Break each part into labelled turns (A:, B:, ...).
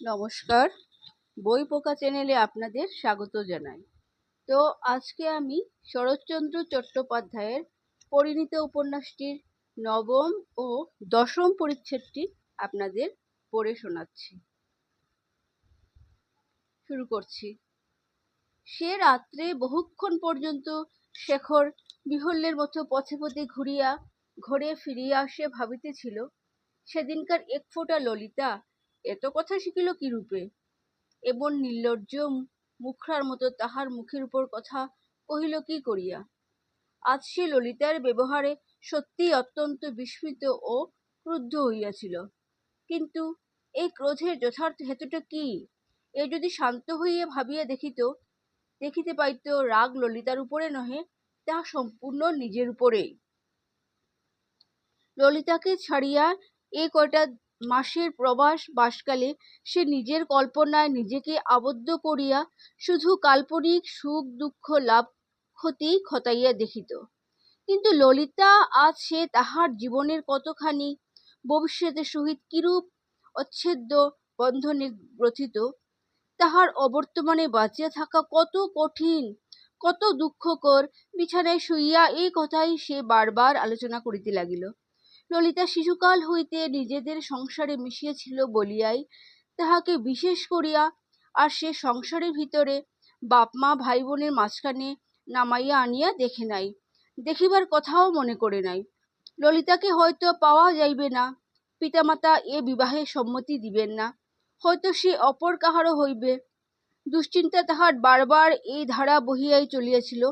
A: নমস্কার। বই পোকা চ্যানেলে আপনাদের স্বাগত জানাই। তো আজকে আমি শরৎচন্দ্র চট্টোপাধ্যায়ের পরিণীত উপন্যাসটির নবম ও দশম পরিচ্ছেদটি আপনাদের পড়ে শোনাচ্ছি। শুরু করছি। সে রাত্রে বহুক্ষণ পর্যন্ত শেখর বিহল্যের মতো পথে পথে ঘুরিয়া, ঘরে ফিরিয়া আসে ভাবিতেছিল, সেদিনকার এক ফোঁটা ললিতা এত কথা শিখিল কি রূপে? এমন নির্লজ্জ মুখরার মতো তাহার মুখের উপর কথা কহিল কি করিয়া? আজ সে ললিতার ব্যবহারে সত্যিই অত্যন্ত বিস্মিত ও ক্রুদ্ধ হইয়াছিল। কিন্তু এই ক্রোধের যথার্থ হেতুটা কি? এ যদি শান্ত হইয়া ভাবিয়া দেখিত, দেখিতে পাইত রাগ ললিতার উপরে নহে তাহা সম্পূর্ণ নিজের উপরেই। ললিতাকে ছাড়িয়া এ কয়টা মাসের প্রবাস বাসকালে সে নিজের কল্পনায় নিজেকে আবদ্ধ করিয়া শুধু কাল্পনিক সুখ দুঃখ লাভ ক্ষতি খতাইয়া দেখিত। কিন্তু ললিতা, আজ সে তাহার জীবনের কতখানি ভবিষ্যতের সহিত কিরূপ অচ্ছেদ্য বন্ধনে গ্রথিত, তাহার অবর্তমানে বাঁচিয়া থাকা কত কঠিন, কত দুঃখকর বিছানায় শুইয়া এই কথাই সে বারবার আলোচনা করিতে লাগিল। ললিতা শিশুকাল হইতে নিজেদের সংসারে মিশিয়াছিল বলিয়াই তাহাকে বিশেষ করিয়া আর সে সংসারের ভিতরে বাপ মা ভাই বোনের মাঝখানে নামাইয়া আনিয়া দেখে নাই, দেখিবার কথাও মনে করে নাই। ললিতাকে হয়তো পাওয়া যাইবে না, পিতামাতা এ বিবাহে সম্মতি দিবেন না, হয়তো সে অপর কাহারও হইবে। দুশ্চিন্তা তাহার বারবার এই ধারা বহিয়াই চলিয়াছিল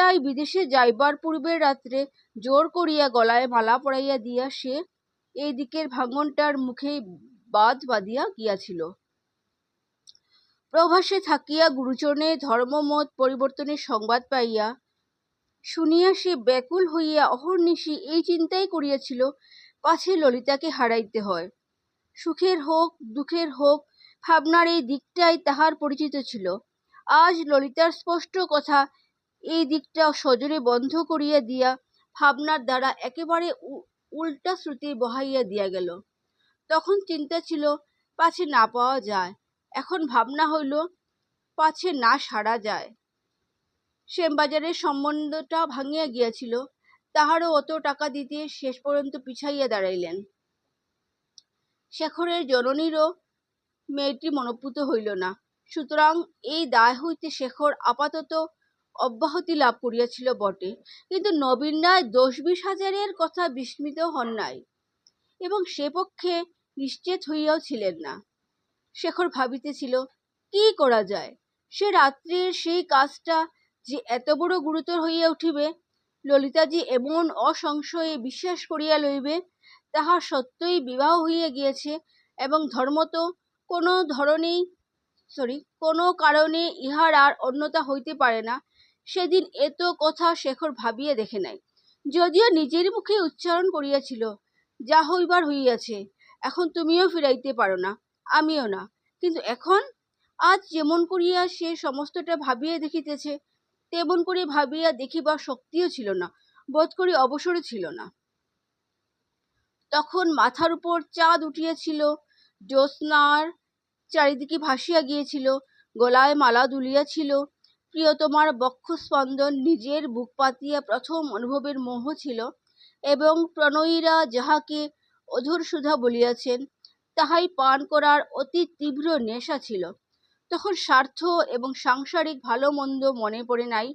A: তাই বিদেশে যাইবার পূর্বের রাত্রে জোর করিয়া গলায় মালা পরাইয়া দিয়া সে এই দিকের ভাঙনটার মুখে বাদ বাঁধিয়া গিয়াছিল। প্রভাসে থাকিয়া গুরুচরণে ধর্মমত পরিবর্তনের সংবাদ পাইয়া শুনিয়া সে ব্যাকুল হইয়া অহর্নিশি এই চিন্তাই করিয়াছিল, পাছে ললিতাকে হারাইতে হয়। সুখের হোক, দুঃখের হোক, ভাবনার এই দিকটাই তাহার পরিচিত ছিল। আজ ললিতার স্পষ্ট কথা এই দিকটা সজোরে বন্ধ করিয়া দিয়া ভাবনার দ্বারা একেবারে উল্টা শ্রুতি বহাইয়া দিয়া গেল। তখন চিন্তা ছিল, পাছে না পাওয়া যায়। এখন ভাবনা হইল, পাছে না সারা যায়। শ্যামবাজারের সম্বন্ধটা ভাঙিয়া গিয়াছিল, তাহারও অত টাকা দিতে শেষ পর্যন্ত পিছাইয়া দাঁড়াইলেন। শেখরের জননীরও মেয়েটি মনোপুত হইল না। সুতরাং এই দায় হইতে শেখর আপাতত অব্যাহতি লাভ করিয়াছিল বটে। কিন্তু নবীন রায় দশ বিশ হাজারের কথা বিস্মিত হন নাই এবং সে পক্ষে নিশ্চেত হইয়াও ছিলেন না। শেখর ভাবিতেছিল, কি করা যায়? সে রাত্রির সেই কাজটা যে এত বড় গুরুতর হইয়া উঠিবে, ললিতাজি এমন অসংশয়ে বিশ্বাস করিয়া লইবে, তাহা সত্যই বিবাহ হইয়া গিয়েছে এবং ধর্মত কোনো ধরনেই সরি কোনো কারণে ইহার আর অন্যতা হইতে পারে না। সেদিন এত কথা শেখর ভাবিয়া দেখে নাই। যদিও নিজের মুখে উচ্চারণ করিয়াছিল, যা হইবার হইয়াছে, এখন তুমিও ফিরাইতে পারো না, আমিও না। কিন্তু এখন? আজ যেমন করিয়া সে সমস্তটা ভাবিয়া দেখিতেছে, তেমন করে ভাবিয়া দেখিবার শক্তিও ছিল না, বোধ করি অবসরও ছিল না। তখন মাথার উপর চাঁদ উঠিয়াছিল, জ্যোৎস্নার চারিদিকে ভাসিয়া গিয়েছিল, গলায় মালা দুলিয়াছিল প্রিয়তমার বক্ষস্পন্দন নিজের বুক পাতিয়া প্রথম অনুভবের মোহ ছিল এবং প্রণয়ীরা যাহাকে অধুর সুধা বলিয়াছেন, তাহাই পান করার অতি তীব্র নেশা ছিল। তখন স্বার্থ এবং সাংসারিক ভালো মন্দ মনে পড়ে নাই।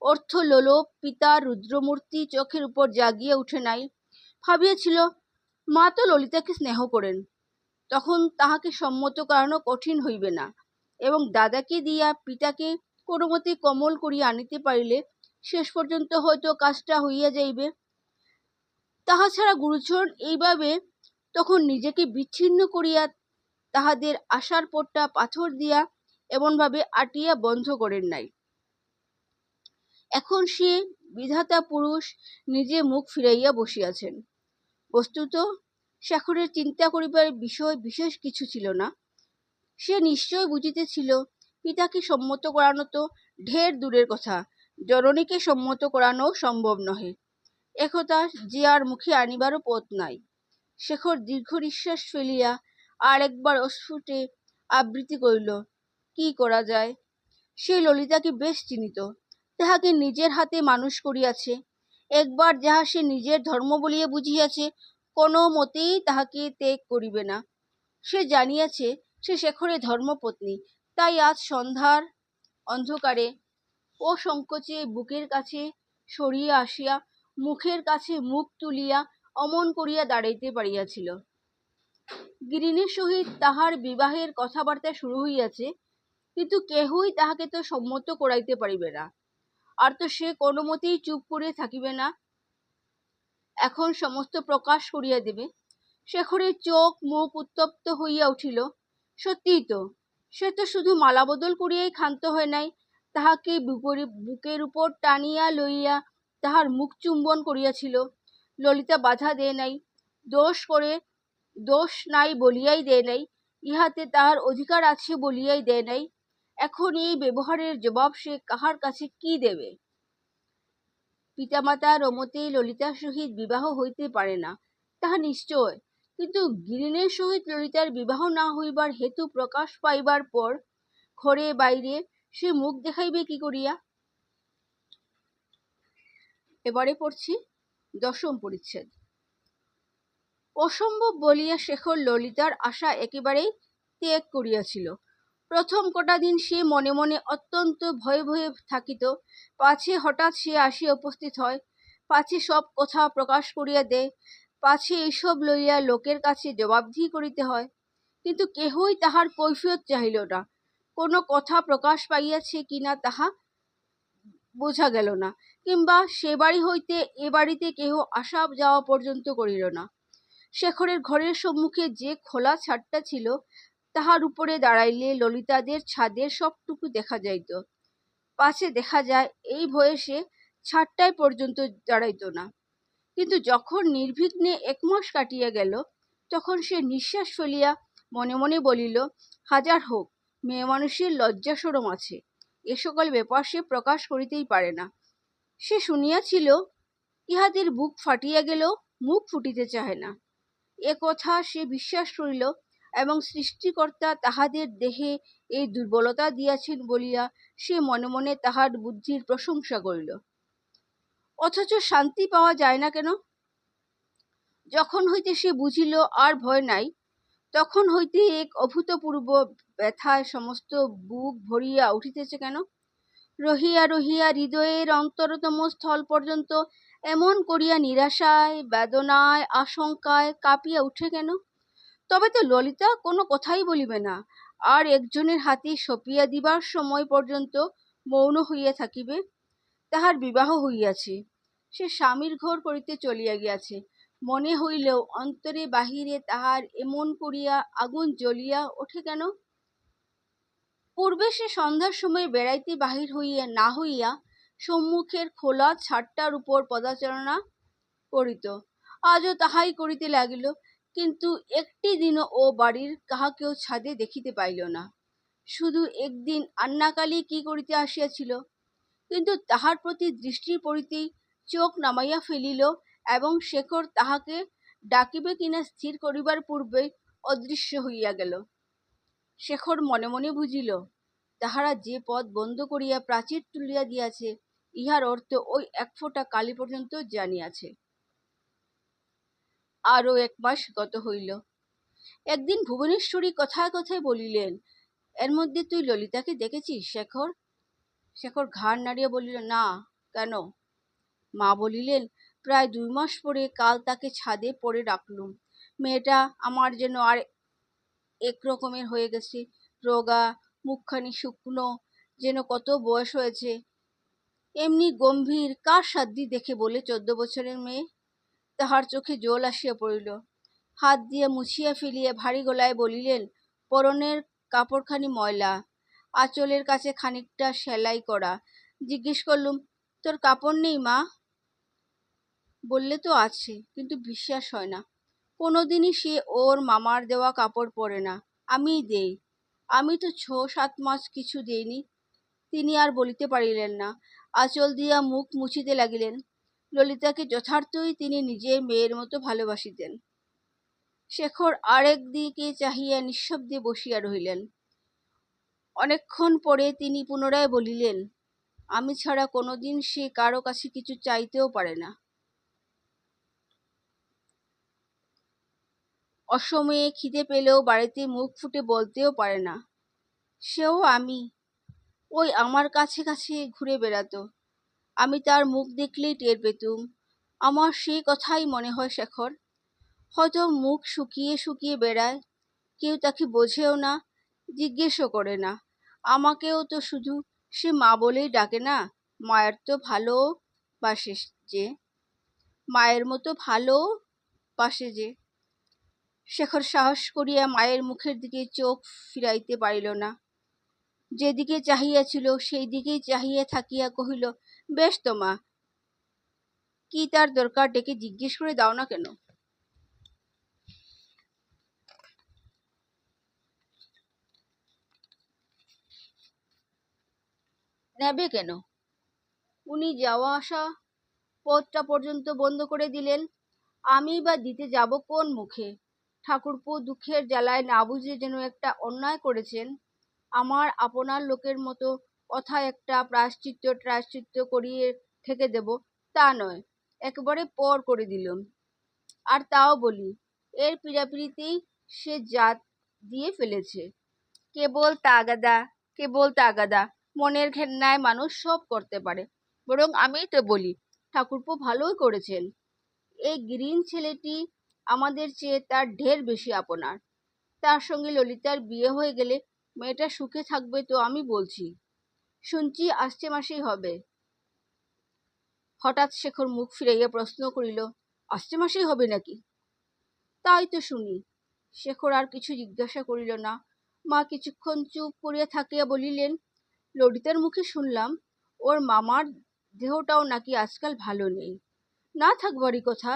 A: অর্থ লোলোপ পিতার রুদ্রমূর্তি চোখের উপর জাগিয়া উঠে নাই। ভাবিয়াছিল, মা তো ললিতাকে স্নেহ করেন। তখন তাহাকে সম্মত করানো কঠিন হইবে না। এবং দাদাকে দিয়া পিতাকে কোনো মতে কমল করিয়া আনিতে পারিলে শেষ পর্যন্ত হয়তো কাজটা হইয়া যাইবে। তাহা ছাড়া গুরুচরণ এইভাবে তখন নিজেকে বিচ্ছিন্ন করিয়া তাহাদের আশার পটটা পাথর দিয়া এমনভাবে আটিয়া বন্ধ করেন নাই। এখন সে বিধাতা পুরুষ নিজে মুখ ফিরাইয়া বসিয়াছেন। বস্তুত শেখরের চিন্তা করিবার বিষয় বিশেষ কিছু ছিল না। সে নিশ্চয় বুঝিতেছিল পিতাকে সম্মত করানো তো ঢের দূরের কথা। জননীকে সম্মত করানো সম্ভব নহে। একথা যে আর মুখে আনিবারও পথ নাই। শেখর দীর্ঘ নিঃশ্বাস ফেলিয়া আর একবার অস্ফুটে আবৃত্তি করিল, কি করা যায়? সে ললিতাকে বেশ চিনিত। তাহাকে নিজের হাতে মানুষ করিয়াছে। একবার যাহা সে নিজের ধর্ম বলিয়া বুঝিয়াছে, কোনো মতেই তাহাকে ত্যাগ করিবে না। সে জানিয়াছে, সে শেখরের ধর্মপত্নী। তাই আজ সন্ধ্যার অন্ধকারে ও সংকোচে বুকের কাছে সরিয়া আসিয়া মুখের কাছে মুখ তুলিয়া অমন করিয়া দাঁড়াইতে পারিয়াছিল। গিরিনের সহিত তাহার বিবাহের কথাবার্তা শুরু হইয়াছে, কিন্তু কেহই তাহাকে তো সম্মত করাইতে পারিবে না। আর তো সে কোনো মতেই চুপ করে থাকিবে না। এখন সমস্ত প্রকাশ করিয়া দেবে। শেখরের চোখ মুখ উত্তপ্ত হইয়া উঠিল, সত্যিই তো সে তো শুধু মালা বদল করিয়াই ক্ষান্ত হয় নাই, তাহাকে বুকের উপর টানিয়া লইয়া তাহার মুখ চুম্বন করিয়াছিল। ললিতা বাধা দেয় নাই, দোষ করে দোষ নাই বলিয়াই দেয় নাই, ইহাতে তাহার অধিকার আছে বলিয়াই দেয় নাই। এখন এই ব্যবহারের জবাব সে কাহার কাছে কি দেবে? পিতামাতার অমতে ললিতার সহিত বিবাহ হইতে পারে না, তাহা নিশ্চয়। কিন্তু গিরিনের সহিত ললিতার বিবাহ না হইবার হেতু প্রকাশ পাইবার পর ঘরে বাইরে সে মুখ দেখাইবে কি করিয়া? এবারে পড়ছি দশম পরিচ্ছেদ। অসম্ভব বলিয়া শেখর ললিতার আশা একেবারেই ত্যাগ করিয়াছিল। প্রথম কটা দিন সে মনে মনে অত্যন্ত ভয়ে ভয়ে থাকিত। পাছে হঠাৎ সে আসিয়া উপস্থিত হয়, পাছে সব কথা প্রকাশ করিয়া দেয় পাছে এইসব লইয়া লোকের কাছে জবাবদিহি করিতে হয়, কিন্তু কেহই তাহার কৈফিয়ত চাহিল না। কোনো কথা প্রকাশ পাইয়াছে কিনা তাহা বোঝা গেল না, কিংবা সে বাড়ি হইতে এ বাড়িতে কেহ আসা যাওয়া পর্যন্ত করিল না। শেখরের ঘরের সম্মুখে যে খোলা ছাদটা ছিল, তাহার উপরে দাঁড়াইলে ললিতাদের ছাদের সবটুকু দেখা যাইত। পাছে দেখা যায়, এই বয়সে ছাদটায় পর্যন্ত দাঁড়াইত না। কিন্তু যখন নির্বিঘ্নে এক মাস কাটিয়া গেল, তখন সে নিঃশ্বাস ফেলিয়া মনে মনে বলিল, হাজার হোক, মেয়ে মানুষের লজ্জা সরম আছে। এ সকল ব্যাপার সে প্রকাশ করিতেই পারে না। সে শুনিয়াছিল, ইহাদের বুক ফাটিয়া গেলেও মুখ ফুটিতে চাহে না। এ কথা সে বিশ্বাস করিল এবং সৃষ্টিকর্তা তাহাদের দেহে এই দুর্বলতা দিয়াছেন বলিয়া সে মনে মনে তাহার বুদ্ধির প্রশংসা করিল। অথচ শান্তি পাওয়া যায় না কেন? যখন হইতে সে বুঝিল আর ভয় নাই, তখন হইতে এক অভূতপূর্ব ব্যথায় সমস্ত বুক ভরিয়া উঠিতেছে কেন? রহিয়া রহিয়া হৃদয়ের অন্তরতম স্থল পর্যন্ত এমন করিয়া নিরাশায়, বেদনায়, আশঙ্কায় কাঁপিয়া উঠে কেন? তবে তো ললিতা কোনো কথাই বলিবে না, আর একজনের হাতে সপিয়া দিবার সময় পর্যন্ত মৌন হইয়া থাকিবে। তাহার বিবাহ হইয়াছে। সে স্বামীর ঘর করিতে চলিয়া গিয়াছে। মনে হইলেও অন্তরে বাহিরে তাহার এমন করিয়া আগুন জ্বলিয়া ওঠে কেন? পূর্বে সে সন্ধ্যার সময় বেড়াইতে বাহির হইয়া না হইয়া সম্মুখের খোলা ছাদটার উপর পদাচারণা করিত। আজও তাহাই করিতে লাগিল, কিন্তু একটি দিনও ও বাড়ির কাহাকেও ছাদে দেখিতে পাইল না। শুধু একদিন আন্নাকালি কি করিতে আসিয়াছিল? কিন্তু তাহার প্রতি দৃষ্টি পড়িতেই চোখ নামাইয়া ফেলিল এবং শেখর তাহাকে ডাকিবে কিনা স্থির করিবার পূর্বে অদৃশ্য হইয়া গেল। শেখর মনে মনে বুঝিল, তাহারা যে পথ বন্ধ করিয়া প্রাচীর তুলিয়া দিয়াছে, ইহার অর্থ ওই এক ফোঁটা কালী পর্যন্ত জানিয়াছে। আরও এক মাস গত হইল। একদিন ভুবনেশ্বরী কথায় কথায় বলিলেন, এর মধ্যে তুই ললিতাকে দেখেছিস, শেখর? শেখর ঘাড় নাড়িয়া বলিল, না, কেন? মা বলিলেন, প্রায় দুই মাস পরে কাল তাকে ছাদে পড়ে রাখলুম। মেয়েটা আমার যেন আর এক রকমের হয়ে গেছে, রোগা, মুখখানি শুকনো, যেন কত বয়স হয়েছে। এমনি গম্ভীর, কার সাধ্যি দেখে বলে চোদ্দ বছরের মেয়ে? তাহার চোখে জল আসিয়া পড়িল। হাত দিয়ে মুছিয়া ফেলিয়া ভারী গলায় বলিলেন, পরনের কাপড়খানি ময়লা আঁচলের কাছে খানিকটা সেলাই করা। জিজ্ঞেস করলুম, তোর কাপড় নেই মা? বললে তো আছে, কিন্তু বিশ্বাস হয় না। কোনোদিনই সে ওর মামার দেওয়া কাপড় পরে না। আমিই দেই। আমি তো ছ সাত মাস কিছু দেইনি। তিনি আর বলিতে পারিলেন না। আঁচল দিয়া মুখ মুছিতে লাগিলেন। ললিতাকে যথার্থই তিনি নিজের মেয়ের মতো ভালোবাসিতেন। শেখর আরেক দিকে চাহিয়া নিঃশব্দে বসিয়া রহিলেন। অনেকক্ষণ পরে তিনি পুনরায় বলিলেন, আমি ছাড়া কোনোদিন সে কারও কাছে কিছু চাইতেও পারে না। অসময়ে খিদে পেলেও বাড়িতে মুখ ফুটে বলতেও পারে না। সেও আমি। ওই আমার কাছে কাছে ঘুরে বেড়াতো। আমি তার মুখ দেখলেই টের পেতুম। আমার সেই কথাই মনে হয় শেখর। হয়তো মুখ শুকিয়ে শুকিয়ে বেড়ায়। কেউ তাকে বোঝেও না, জিজ্ঞেসও করে না। আমাকেও তো শুধু সে মা বলেই ডাকে না, মায়ের তো ভালো বাসে যে। মায়ের মতো ভালো বাসে যে। শেখর সাহস করিয়া মায়ের মুখের দিকে চোখ ফিরাইতে পারিল না। যেদিকে চাহিয়াছিল সেই দিকেই চাহিয়া থাকিয়া কহিল, বেশ তো মা, কি তার দরকার ডেকে জিজ্ঞেস করে দাও না কেন? নেবে কেন? উনি যাওয়া আসা পথটা পর্যন্ত বন্ধ করে দিলেন। আমি বা দিতে যাব কোন মুখে? ঠাকুরপো দুঃখের জ্বালায় না বুঝে যেন একটা অন্যায় করেছেন। আমার আপনার লোকের মতো কথা একটা প্রায়শ্চিত্ত প্রায়শ্চিত্ত করিয়ে থেকে দেব, তা নয়, একবারে পর করে দিলাম। আর তাও বলি, এর পিড়াপিড়িতেই সে জাত দিয়ে ফেলেছে। কেবল তাগাদা কেবল তাগাদা মনের ঘেন্নায় মানুষ সব করতে পারে। বরং আমি তো বলি, ঠাকুরপো ভালোই করেছেন। এই গ্রিন ছেলেটি আমাদের চেয়ে তার ঢের বেশি আপনার। তার সঙ্গে ললিতার বিয়ে হয়ে গেলে মেয়েটা সুখে থাকবে তো আমি বলছি। শুনছি আসছে মাসেই হবে। হঠাৎ শেখর মুখ ফিরাইয়া প্রশ্ন করিল, আসছে মাসেই হবে নাকি? তাই তো শুনি। শেখর আর কিছু জিজ্ঞাসা করিল না। মা কিছুক্ষণ চুপ করিয়া থাকিয়া বলিলেন ললিতার মুখে শুনলাম, ওর মামার দেহটাও নাকি আজকাল ভালো নেই। না থাকবারই কথা,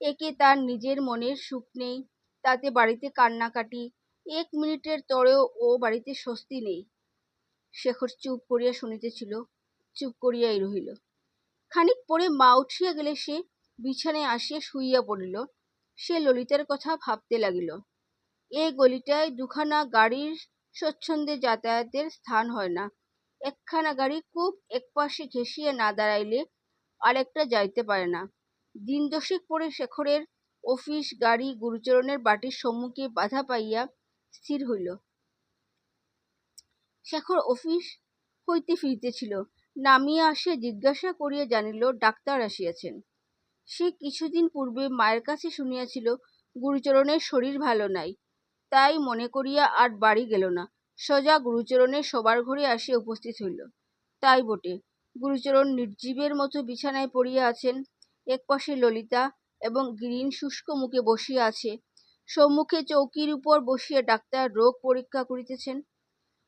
A: একে তার নিজের মনের সুখ নেই, তাতে বাড়িতে কান্নাকাটি, এক মিনিটের তরেও ও বাড়িতে স্বস্তি নেই। শেখর চুপ করিয়া শুনিতেছিল, চুপ করিয়াই রহিল। খানিক পরে মা উঠিয়া গেলে সে বিছানায় আসিয়া শুইয়া পড়িল। সে ললিতার কথা ভাবতে লাগিল, এ গলিটায় দুখানা গাড়ির স্বচ্ছন্দে যাতায়াতের স্থান হয় না একখানা গাড়ি খুব একপাশে ঘেঁষিয়া না দাঁড়াইলে আরেকটা যাইতে পারে না। দিন দশেক পরে শেখরের অফিস, গাড়ি, গুরুচরণের বাটির সম্মুখে বাধা পাইয়া স্থির হইল। শেখর অফিস হইতে ফিরিতেছিল। নামিয়া আসিয়া জিজ্ঞাসা করিয়া জানিল, ডাক্তার আসিয়াছেন। সে কিছুদিন পূর্বে মায়ের কাছে শুনিয়াছিল, গুরুচরণের শরীর ভালো নাই। তাই মনে করিয়া আর বাড়ি গেল না। সোজা গুরুচরণের সবার ঘরে আসিয়া উপস্থিত হইল। তাই বটে, গুরুচরণ নির্জীবের মতো বিছানায় পড়িয়া আছেন। একপাশে ললিতা এবং গিরিন শুষ্ক মুখে বসিয়া আছে। সম্মুখে চৌকির উপর বসিয়া ডাক্তার রোগ পরীক্ষা করিতেছেন।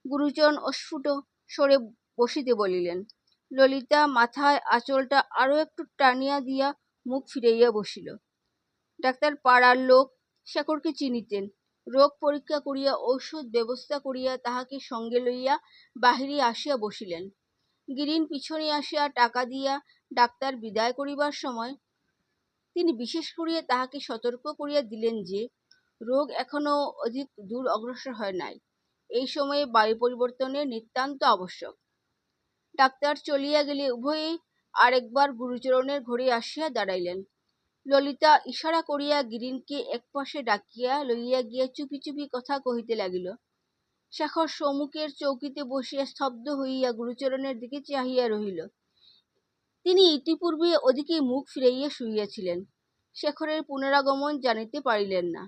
A: গুরুচরণ অস্ফুট সরে বসিতে বলিলেন, ললিতা মাথায় আঁচলটা আরও একটু টানিয়া দিয়া মুখ ফিরাইয়া বসিল। ডাক্তার পাড়ার লোক শেখরকে চিনিতেন। রোগ পরীক্ষা করিয়া, ঔষধ ব্যবস্থা করিয়া তাহাকে সঙ্গে লইয়া বাহিরে আসিয়া বসিলেন। গিরিন পিছনে আসিয়া টাকা দিয়া ডাক্তার বিদায় করিবার সময় তিনি বিশেষ করিয়া তাহাকে সতর্ক করিয়া দিলেন যে, রোগ এখনও অধিক দূর অগ্রসর হয় নাই। এই সময়ে বায়ু পরিবর্তনের নিতান্ত আবশ্যক। ডাক্তার চলিয়া গেলে উভয়েই আরেকবার গুরুচরণের ঘরে আসিয়া দাঁড়াইলেন। ললিতা ইশারা করিয়া গিরিনকে একপাশে ডাকিয়া লইয়া গিয়া চুপি চুপি কথা কহিতে লাগিল। শেখর সম্মুখের চৌকিতে বসিয়া স্তব্ধ হইয়া গুরুচরণের দিকে চাহিয়া রহিল। তিনি ইতিপূর্বে ওদিকে মুখ ফিরাইয়া শুইয়াছিলেন। শেখরের পুনরাগমন জানিতে পারিলেন না।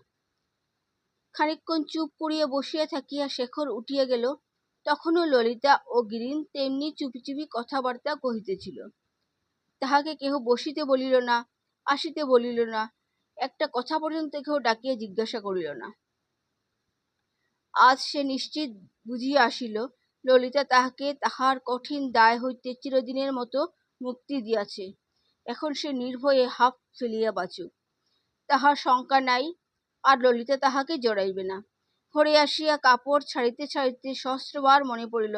A: খানিকক্ষণ চুপ করিয়া বসিয়া থাকিয়া শেখর উঠিয়া গেল, তখনও ললিতা ও গিরিন তেমনি চুপি চুপি কথাবার্তা কহিতেছিল। তাহাকে কেহ বসিতে বলিল না আসিতে বলিল না। একটা কথা পর্যন্ত কেউ ডাকিয়া জিজ্ঞাসা করিল না। আজ সে নিশ্চিত বুঝিয়া আসিল, ললিতা তাহাকে তাহার কঠিন দায় হইতে চিরদিনের মতো মুক্তি দিয়াছে। এখন সে নির্ভয়ে হাফ ফেলিয়া বাঁচুক। তাহার শঙ্কা নাই, আর ললিতা তাহাকে জড়াইবে না। ঘরে আসিয়া কাপড় ছাড়িতে ছাড়িতে সহস্রবার মনে পড়িল,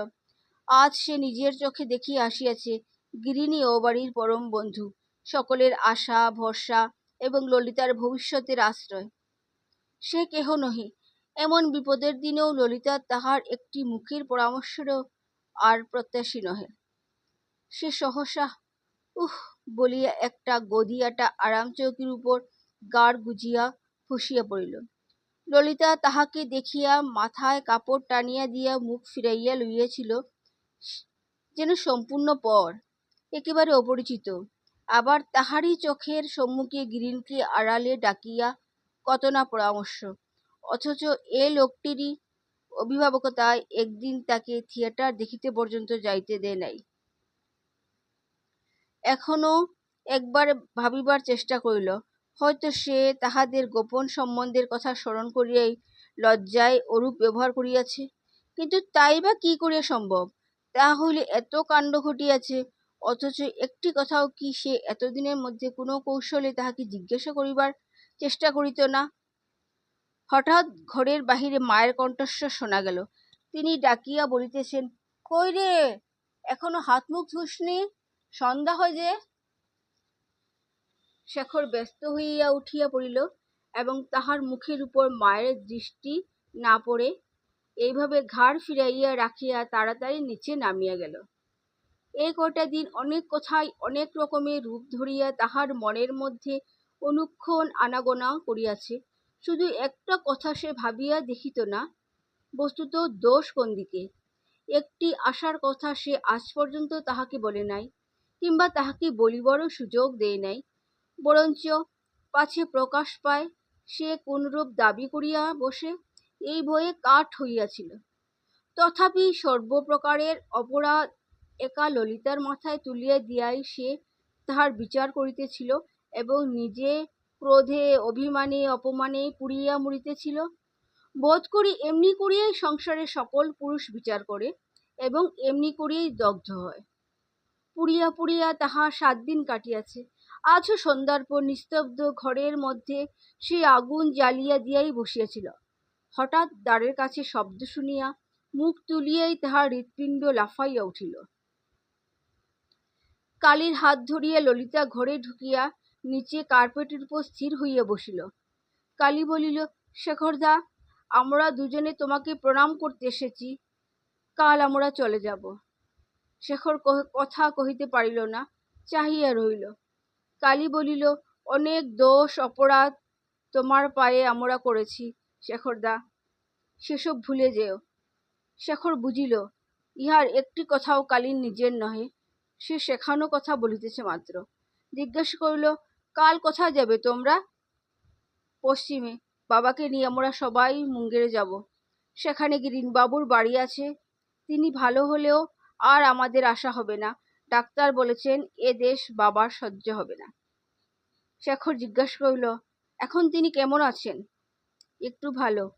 A: আজ সে নিজের চোখে দেখিয়া আসিয়াছে গিরিনী ও বাড়ির পরম বন্ধু। সকলের আশা, ভরসা এবং ললিতার ভবিষ্যতের আশ্রয়। সে কেহ নহে, এমন বিপদের দিনেও ললিতা তাহার একটি মুখের পরামর্শেরও আর প্রত্যাশী নহে। সে সহসা, উহ, বলিয়া একটা গদিয়াটা আরাম চৌকির উপর গাড় গুজিয়া বসিয়া পড়িল। ললিতা তাহাকে দেখিয়া মাথায় কাপড় টানিয়া দিয়া মুখ ফিরাইয়া লইয়াছিল, যেন সম্পূর্ণ পর, একেবারে অপরিচিত। আবার তাহারই চোখের সম্মুখে গিরিলকে আড়ালে ডাকিয়া, কত না পরামর্শ? অথচ এ লোকটিরই অভিভাবকতায় একদিন তাকে থিয়েটার দেখিতে পর্যন্ত যাইতে দেয় নাই। এখনও একবার ভাবিবার চেষ্টা করিল। হয়তো সে তাহাদের গোপন সম্বন্ধের কথা স্মরণ করিয়াই লজ্জায় অরূপ ব্যবহার করিয়াছে। কিন্তু তাই বা কি করিয়া সম্ভব? তাহা হইলে এত কাণ্ড ঘটিয়াছে অথচ একটি কথাও কি সে এতদিনের মধ্যে কোনো কৌশলে তাহাকে জিজ্ঞাসা করিবার চেষ্টা করিত না? হঠাৎ ঘরের বাহিরে মায়ের কণ্ঠস্বর শোনা গেল। তিনি ডাকিয়া বলিতেছেন, কই রে, এখনও হাত মুখ ধুসনি? সন্ধ্যা হয় যে? শেখর ব্যস্ত হইয়া উঠিয়া পড়িল এবং তাহার মুখের উপর মায়ের দৃষ্টি না পড়ে, এইভাবে ঘাড় ফিরাইয়া রাখিয়া তাড়াতাড়ি নিচে নামিয়া গেল। এই কটা দিন অনেক কথাই অনেক রকমের রূপ ধরিয়া তাহার মনের মধ্যে অনুক্ষণ আনাগোনা করিয়াছে। শুধু একটা কথা সে ভাবিয়া দেখিত না, বস্তুত দোষ কোন দিকে? একটি আশার কথা সে আজ পর্যন্ত তাহাকে বলে নাই, কিংবা তাহাকে বলিবারও সুযোগ দেয় নাই। বরঞ্চ পাছে প্রকাশ পায়, সে কোনরূপ দাবি করিয়া বসে এই ভয়ে কাঠ হইয়াছিল। তথাপি সর্বপ্রকারের অপরাধ একা ললিতার মাথায় তুলিয়া দিয়াই সে তাহার বিচার করিতেছিল এবং নিজে ক্রোধে, অভিমানে, অপমানে পুড়িয়া মরিতেছিল। বোধ করি এমনি করিয়াই সংসারে সকল পুরুষ বিচার করে এবং এমনি করিয়াই দগ্ধ হয়। পুড়িয়া পুড়িয়া তাহা সাত দিন কাটিয়াছে। আজও সন্ধ্যার পর নিস্তব্ধ ঘরের মধ্যে সে আগুন জ্বালিয়া দিয়াই বসিয়াছিল। হঠাৎ দ্বারের কাছে শব্দ শুনিয়া মুখ তুলিয়াই তাহার হৃৎপিণ্ড লাফাইয়া উঠিল। কালীর হাত ধরিয়া ললিতা ঘরে ঢুকিয়া নিচে কার্পেটের উপর স্থির হইয়া বসিল। কালী বলিল শেখরদা আমরা দুজনে তোমাকে প্রণাম করতে এসেছি। কাল আমরা চলে যাব শেখর কথা কহিতে পারিল না, চাহিয়া রহিল। কালী বলিল, অনেক দোষ, অপরাধ তোমার পায়ে আমরা করেছি শেখরদা সেসব ভুলে যেও শেখর বুঝিল, ইহার একটি কথাও কালীর নিজের নহে। সে শেখানো কথা বলিতেছে মাত্র। জিজ্ঞাসা করিল, কাল কোথায় যাবে তোমরা? পশ্চিমে। বাবাকে নিয়ে আমরা সবাই মুঙ্গেরে যাব। সেখানে গিরিনবাবুর বাড়ি আছে। তিনি ভালো হলেও আর আমাদের আশা হবে না। ডাক্তার বলেছেন, এ দেশ বাবার সহ্য হবে না। শেখর জিজ্ঞাসা করিল, এখন তিনি কেমন আছেন? একটু ভালো।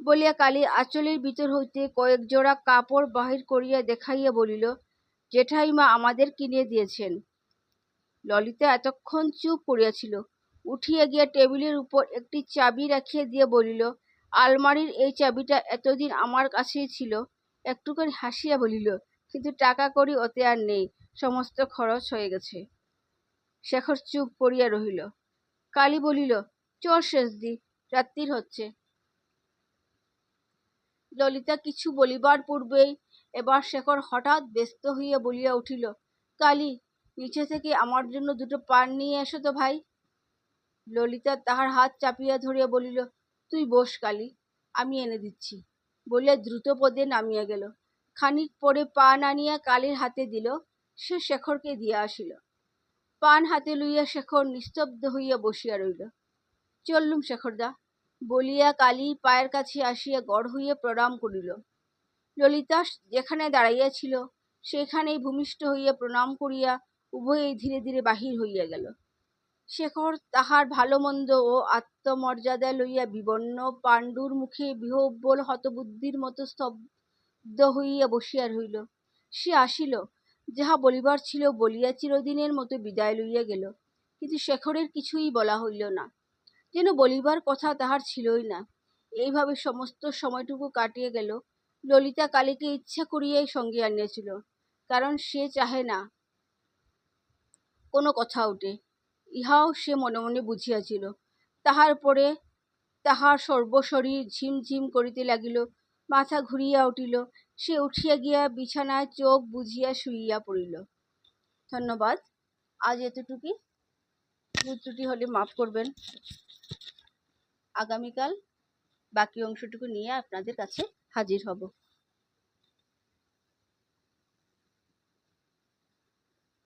A: বলিয়া কালী আঁচলের ভিতর হইতে কয়েক জোড়া কাপড় বাহির করিয়া দেখাইয়া বলিল জেঠাইমা আমাদের কিনে দিয়েছেন। ললিতা এতক্ষণ চুপ করিয়াছিল। উঠিয়া গিয়া টেবিলের উপর একটি চাবি রাখিয়া দিয়া বলিল, আলমারির এই চাবিটা এতদিন আমার কাছেই ছিল একটুখানি হাসিয়া বলিল, কিন্তু টাকা করি ওতে আর নেই, সমস্ত খরচ হয়ে গেছে শেখর চুপ করিয়া রহিল। কালী বলিল চোর শেষদি, রাত্রির হচ্ছে ললিতা কিছু বলিবার পূর্বেই এবার শেখর হঠাৎ ব্যস্ত হইয়া বলিয়া উঠিল, কালী, নিচে থেকে আমার জন্য দুটো পান নিয়ে এসো তো ভাই। ললিতা তাহার হাত চাপিয়া ধরিয়া বলিল, তুই বস কালী, আমি এনে দিচ্ছি। বলিয়া দ্রুত পদে নামিয়া গেল। খানিক পরে পান আনিয়া কালীর হাতে দিল, সে শেখরকে দিয়া আসিল। পান হাতে লইয়া শেখর নিস্তব্ধ হইয়া বসিয়া রইল। চললুম শেখরদা, বলিয়া কালী পায়ের কাছে আসিয়া গড় হইয়া প্রণাম করিল। ললিতা যেখানে দাঁড়াইয়াছিল, সেখানেই ভূমিষ্ঠ হইয়া প্রণাম করিয়া উভয়েই ধীরে ধীরে বাহির হইয়া গেল। শেখর তাহার ভালো মন্দ ও আত্মমর্যাদা লইয়া বিবর্ণ পাণ্ডুর মুখে বিহব্বল হতবুদ্ধির মতো স্তব্ধ হইয়া বসিয়া রহিল। সে আসিল, যাহা বলিবার ছিল বলিয়া চিরদিনের মতো বিদায় লইয়া গেল। কিন্তু শেখরের কিছুই বলা হইল না। যেন বলিবার কথা তাহার ছিলই না। এইভাবে সমস্ত সময়টুকু কাটিয়ে গেল। ললিতা কালীকে ইচ্ছা করিয়াই সঙ্গে আনিয়াছিল, কারণ সে চাহে না কোনো কথা উঠে ইহাও সে মনে মনে বুঝিয়াছিল। তাহার পরে তাহার সর্বশরীর ঝিমঝিম করিতে লাগিল, মাথা ঘুরিয়া উঠিল। সে উঠিয়া গিয়া বিছানায় চোখ বুঝিয়া শুইয়া পড়িল। ধন্যবাদ। আজ এতটুকুই। ত্রুটি হলে মাফ করবেন। আগামীকাল বাকি অংশটুকু নিয়ে আপনাদের কাছে হাজির হব।